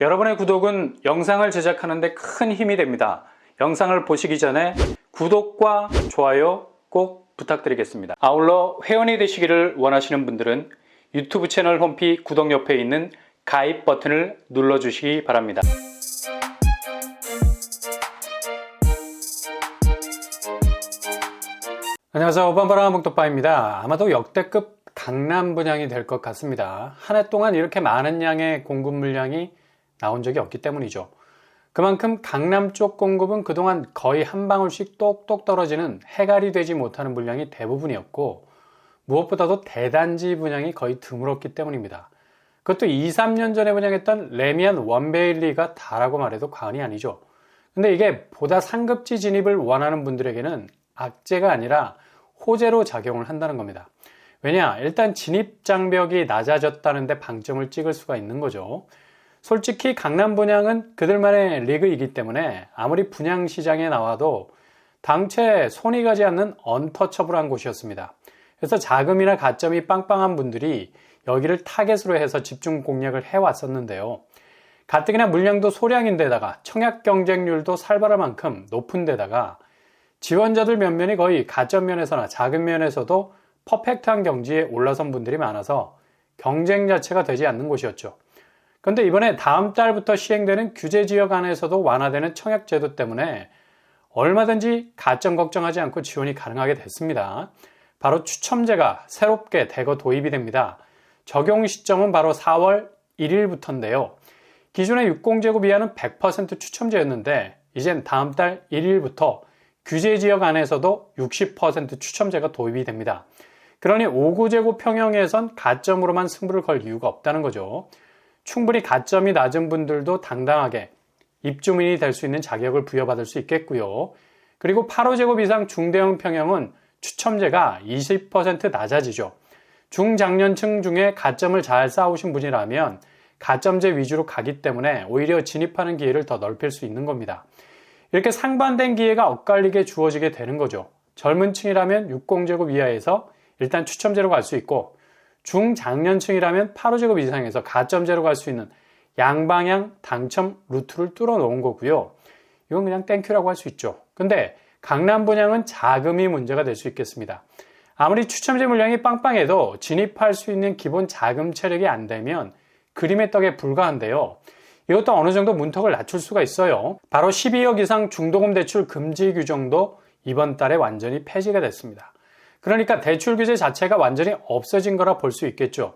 여러분의 구독은 영상을 제작하는 데 큰 힘이 됩니다. 영상을 보시기 전에 구독과 좋아요 꼭 부탁드리겠습니다. 아울러 회원이 되시기를 원하시는 분들은 유튜브 채널 홈피 구독 옆에 있는 가입 버튼을 눌러주시기 바랍니다. 안녕하세요. 오반바라 목독바입니다. 아마도 역대급 강남 분양이 될 것 같습니다. 한 해 동안 이렇게 많은 양의 공급 물량이 나온 적이 없기 때문이죠. 그만큼 강남 쪽 공급은 그동안 거의 한 방울씩 똑똑 떨어지는 해갈이 되지 못하는 물량이 대부분이었고 무엇보다도 대단지 분양이 거의 드물었기 때문입니다. 그것도 2, 3년 전에 분양했던 레미안 원베일리가 다라고 말해도 과언이 아니죠. 근데 이게 보다 상급지 진입을 원하는 분들에게는 악재가 아니라 호재로 작용을 한다는 겁니다. 왜냐? 일단 진입 장벽이 낮아졌다는데 방점을 찍을 수가 있는 거죠. 솔직히 강남 분양은 그들만의 리그이기 때문에 아무리 분양 시장에 나와도 당최 손이 가지 않는 언터처블한 곳이었습니다. 그래서 자금이나 가점이 빵빵한 분들이 여기를 타겟으로 해서 집중 공략을 해왔었는데요. 가뜩이나 물량도 소량인데다가 청약 경쟁률도 살벌할 만큼 높은 데다가 지원자들 면면이 거의 가점 면에서나 자금 면에서도 퍼펙트한 경지에 올라선 분들이 많아서 경쟁 자체가 되지 않는 곳이었죠. 그런데 이번에 다음 달부터 시행되는 규제 지역 안에서도 완화되는 청약 제도 때문에 얼마든지 가점 걱정하지 않고 지원이 가능하게 됐습니다. 바로 추첨제가 새롭게 대거 도입이 됩니다. 적용 시점은 바로 4월 1일부터인데요. 기존의 60제곱 이하는 100% 추첨제였는데 이젠 다음 달 1일부터 규제 지역 안에서도 60% 추첨제가 도입이 됩니다. 그러니 5구제곱 평형에선 가점으로만 승부를 걸 이유가 없다는 거죠. 충분히 가점이 낮은 분들도 당당하게 입주민이 될 수 있는 자격을 부여받을 수 있겠고요. 그리고 8호제곱 이상 중대형 평형은 추첨제가 20% 낮아지죠. 중장년층 중에 가점을 잘 쌓으신 분이라면 가점제 위주로 가기 때문에 오히려 진입하는 기회를 더 넓힐 수 있는 겁니다. 이렇게 상반된 기회가 엇갈리게 주어지게 되는 거죠. 젊은 층이라면 60제곱 이하에서 일단 추첨제로 갈 수 있고 중장년층이라면 8호제곱 이상에서 가점제로 갈 수 있는 양방향 당첨 루트를 뚫어 놓은 거고요. 이건 그냥 땡큐라고 할 수 있죠. 근데 강남 분양은 자금이 문제가 될 수 있겠습니다. 아무리 추첨제 물량이 빵빵해도 진입할 수 있는 기본 자금 체력이 안 되면 그림의 떡에 불과한데요. 이것도 어느 정도 문턱을 낮출 수가 있어요. 바로 12억 이상 중도금 대출 금지 규정도 이번 달에 완전히 폐지가 됐습니다. 그러니까 대출 규제 자체가 완전히 없어진 거라 볼 수 있겠죠.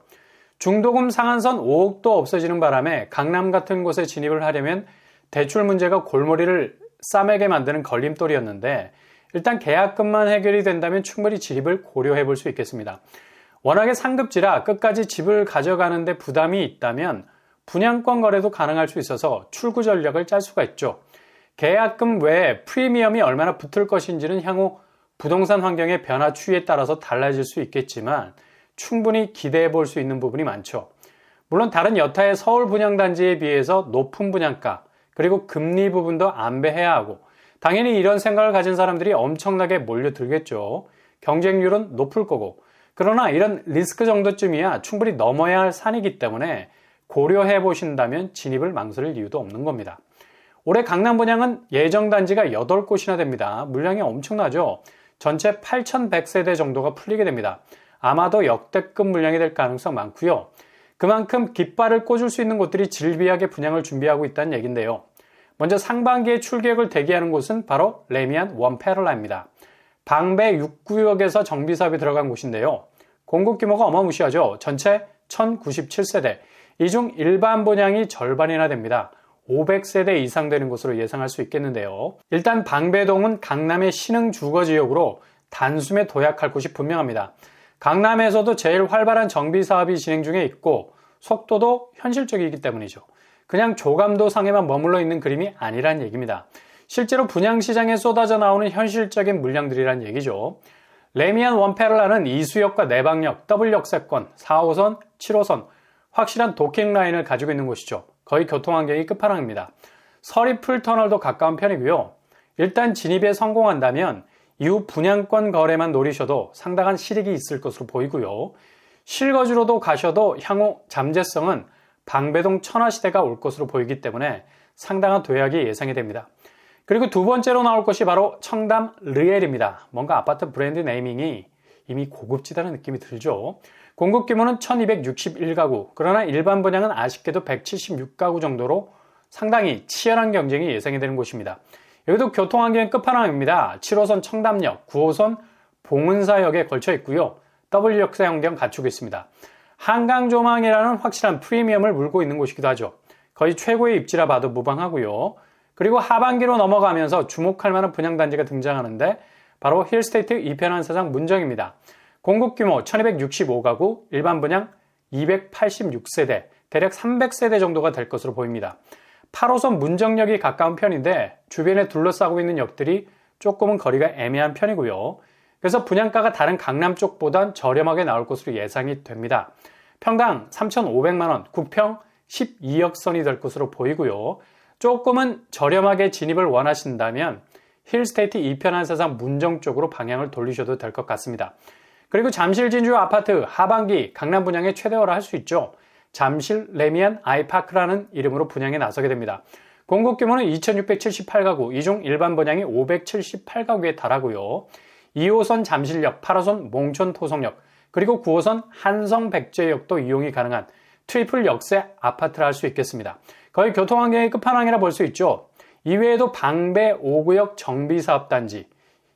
중도금 상한선 5억도 없어지는 바람에 강남 같은 곳에 진입을 하려면 대출 문제가 골머리를 싸매게 만드는 걸림돌이었는데 일단 계약금만 해결이 된다면 충분히 진입을 고려해 볼 수 있겠습니다. 워낙에 상급지라 끝까지 집을 가져가는데 부담이 있다면 분양권 거래도 가능할 수 있어서 출구 전략을 짤 수가 있죠. 계약금 외에 프리미엄이 얼마나 붙을 것인지는 향후 부동산 환경의 변화 추이에 따라서 달라질 수 있겠지만 충분히 기대해 볼 수 있는 부분이 많죠. 물론 다른 여타의 서울 분양단지에 비해서 높은 분양가 그리고 금리 부분도 안배해야 하고 당연히 이런 생각을 가진 사람들이 엄청나게 몰려들겠죠. 경쟁률은 높을 거고 그러나 이런 리스크 정도쯤이야 충분히 넘어야 할 산이기 때문에 고려해 보신다면 진입을 망설일 이유도 없는 겁니다. 올해 강남 분양은 예정 단지가 8곳이나 됩니다. 물량이 엄청나죠. 전체 8,100세대 정도가 풀리게 됩니다. 아마도 역대급 물량이 될 가능성 많고요. 그만큼 깃발을 꽂을 수 있는 곳들이 질비하게 분양을 준비하고 있다는 얘긴데요. 먼저 상반기에 출계획을 대기하는 곳은 바로 레미안 원페럴라입니다. 방배 6구역에서 정비 사업이 들어간 곳인데요. 공급 규모가 어마무시하죠. 전체 1097세대. 이 중 일반 분양이 절반이나 됩니다. 500세대 이상 되는 것으로 예상할 수 있겠는데요. 일단 방배동은 강남의 신흥 주거 지역으로 단숨에 도약할 곳이 분명합니다. 강남에서도 제일 활발한 정비 사업이 진행 중에 있고 속도도 현실적이기 때문이죠. 그냥 조감도 상에만 머물러 있는 그림이 아니란 얘기입니다. 실제로 분양시장에 쏟아져 나오는 현실적인 물량들이란 얘기죠. 레미안 원페를라는 이수역과 내방역, 더블역세권, 4호선, 7호선, 확실한 도킹 라인을 가지고 있는 곳이죠. 거의 교통환경이 끝판왕입니다. 서리 풀 터널도 가까운 편이고요. 일단 진입에 성공한다면 이후 분양권 거래만 노리셔도 상당한 실익이 있을 것으로 보이고요. 실거주로도 가셔도 향후 잠재성은 방배동 천화시대가 올 것으로 보이기 때문에 상당한 도약이 예상이 됩니다. 그리고 두 번째로 나올 것이 바로 청담 르엘입니다. 뭔가 아파트 브랜드 네이밍이 이미 고급지다는 느낌이 들죠. 공급 규모는 1261가구, 그러나 일반 분양은 아쉽게도 176가구 정도로 상당히 치열한 경쟁이 예상이 되는 곳입니다. 여기도 교통환경이 끝판왕입니다. 7호선 청담역, 9호선 봉은사역에 걸쳐 있고요. W역사 연경 갖추고 있습니다. 한강 조망이라는 확실한 프리미엄을 물고 있는 곳이기도 하죠. 거의 최고의 입지라 봐도 무방하고요. 그리고 하반기로 넘어가면서 주목할 만한 분양단지가 등장하는데 바로 힐스테이트 이편한 세상 문정입니다. 공급 규모 1265가구, 일반 분양 286세대, 대략 300세대 정도가 될 것으로 보입니다. 8호선 문정역이 가까운 편인데 주변에 둘러싸고 있는 역들이 조금은 거리가 애매한 편이고요. 그래서 분양가가 다른 강남 쪽보단 저렴하게 나올 것으로 예상이 됩니다. 평당 3,500만원, 국평 12억 선이 될 것으로 보이고요. 조금은 저렴하게 진입을 원하신다면 힐스테이트 이편한 세상 문정 쪽으로 방향을 돌리셔도 될 것 같습니다. 그리고 잠실 진주 아파트 하반기 강남 분양의 최대화를 할 수 있죠. 잠실 레미안 아이파크라는 이름으로 분양에 나서게 됩니다. 공급 규모는 2678가구, 이 중 일반 분양이 578가구에 달하고요. 2호선 잠실역, 8호선 몽촌 토성역, 그리고 9호선 한성 백제역도 이용이 가능한 트리플 역세 아파트를 할 수 있겠습니다. 거의 교통환경의 끝판왕이라 볼 수 있죠. 이외에도 방배 5구역 정비사업단지,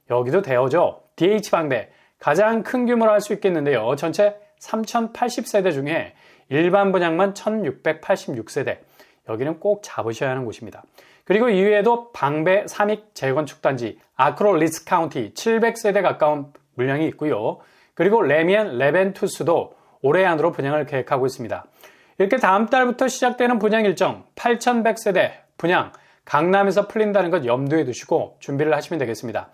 여기도 대여죠. DH 방배, 가장 큰 규모로 할 수 있겠는데요. 전체 3080세대 중에 일반 분양만 1686세대. 여기는 꼭 잡으셔야 하는 곳입니다. 그리고 이외에도 방배 삼익 재건축 단지, 아크로 리스 카운티 700세대 가까운 물량이 있고요. 그리고 레미안 레벤투스도 올해 안으로 분양을 계획하고 있습니다. 이렇게 다음 달부터 시작되는 분양 일정 8100세대 분양 강남에서 풀린다는 것 염두에 두시고 준비를 하시면 되겠습니다.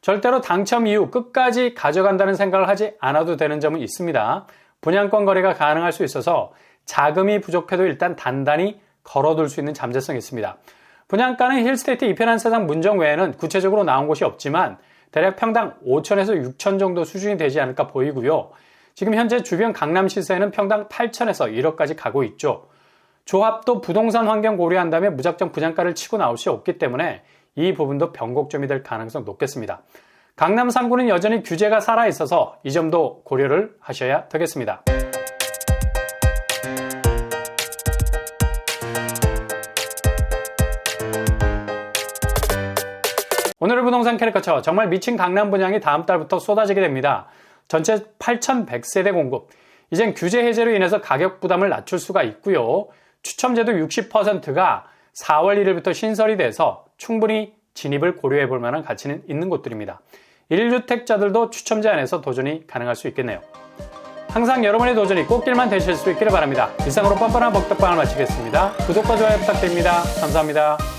절대로 당첨 이후 끝까지 가져간다는 생각을 하지 않아도 되는 점은 있습니다. 분양권 거래가 가능할 수 있어서 자금이 부족해도 일단 단단히 걸어둘 수 있는 잠재성이 있습니다. 분양가는 힐스테이트 이편한 세상 문정 외에는 구체적으로 나온 곳이 없지만 대략 평당 5천에서 6천 정도 수준이 되지 않을까 보이고요. 지금 현재 주변 강남 시세는 평당 8천에서 1억까지 가고 있죠. 조합도 부동산 환경 고려한다면 무작정 분양가를 치고 나올 수 없기 때문에 이 부분도 변곡점이 될 가능성 높겠습니다. 강남 3구는 여전히 규제가 살아있어서 이 점도 고려를 하셔야 되겠습니다. 오늘의 부동산 캐릭터처 정말 미친 강남 분양이 다음 달부터 쏟아지게 됩니다. 전체 8,100세대 공급. 이젠 규제 해제로 인해서 가격 부담을 낮출 수가 있고요. 추첨제도 60%가 4월 1일부터 신설이 돼서 충분히 진입을 고려해 볼 만한 가치는 있는 곳들입니다. 1주택자들도 추첨제 안에서 도전이 가능할 수 있겠네요. 항상 여러분의 도전이 꽃길만 되실 수 있기를 바랍니다. 이상으로 뻔뻔한 복덕방을 마치겠습니다. 구독과 좋아요 부탁드립니다. 감사합니다.